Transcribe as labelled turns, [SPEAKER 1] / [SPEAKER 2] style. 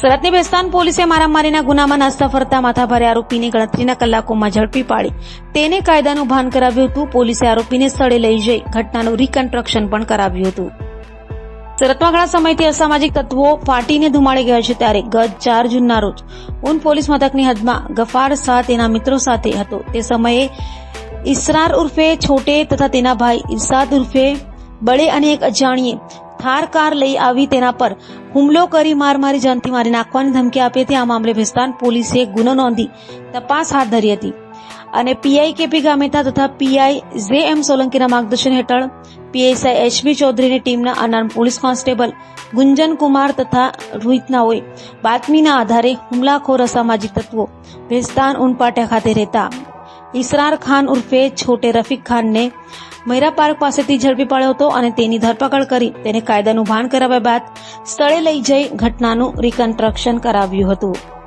[SPEAKER 1] સુરતની બેસ્તાન પોલીસે મારામારીના ગુનામાં નાસ્તા ફરતા માથાભારે આરોપીને ગણતરીના કલાકોમાં ઝડપી પાડી. તેને કાયદાનું ભાન કરાવ્યું હતું. પોલીસે આરોપીને સ્થળે લઈ જઈ ઘટનાનું રિકન્સ્ટ્રક્શન પણ કરાવ્યું હતું. સુરતમાં ઘણા સમયથી અસામાજિક તત્વો ફાટીને ધુમાડી ગયા છે ત્યારે ગત ચાર જૂનના રોજ. ઉન પોલીસ મથકની હદમાં ગફાર શાહ તેના મિત્રો સાથે હતો. તે સમયે ઇસરાર ઉર્ફે છોટે તથા તેના ભાઈ ઇરસાદ ઉર્ફે બળે અને એક અજાણીએ થાર કાર લઈ આવી તેના પર હુમલો કરી માર મારી જાનથી મારી નાખવાની ધમકી આપી હતી. આ મામલે ભેસ્તાન પોલીસે ગુનો નોંધી તપાસ હાથ ધરી હતી. અને પીઆઈ કેપી ગામેતા તથા પીઆઈ જે એમ સોલંકીના માર્ગદર્શન હેઠળ પીએસઆઈ એચબી ચૌધરીની ટીમના અનામ પોલીસ કોન્સ્ટેબલ ગુંજન કુમાર તથા રોહિતનાઓએ બાતમીના આધારે હુમલાખોર અસામાજિક તત્વો ભેસ્તાન ઉનપાટિયા ખાતે રહેતા ઇસરાર ખાન ઉર્ફે છોટે રફીક ખાનને મૈરા પાર્ક પાસેથી ઝડપી પાડ્યો હતો અને તેની ધરપકડ કરી તેને કાયદાનું ભાન કરાવ્યા બાદ સ્થળે લઈ જઈ ઘટનાનું રિકન્સ્ટ્રક્શન કરાવ્યું હતું.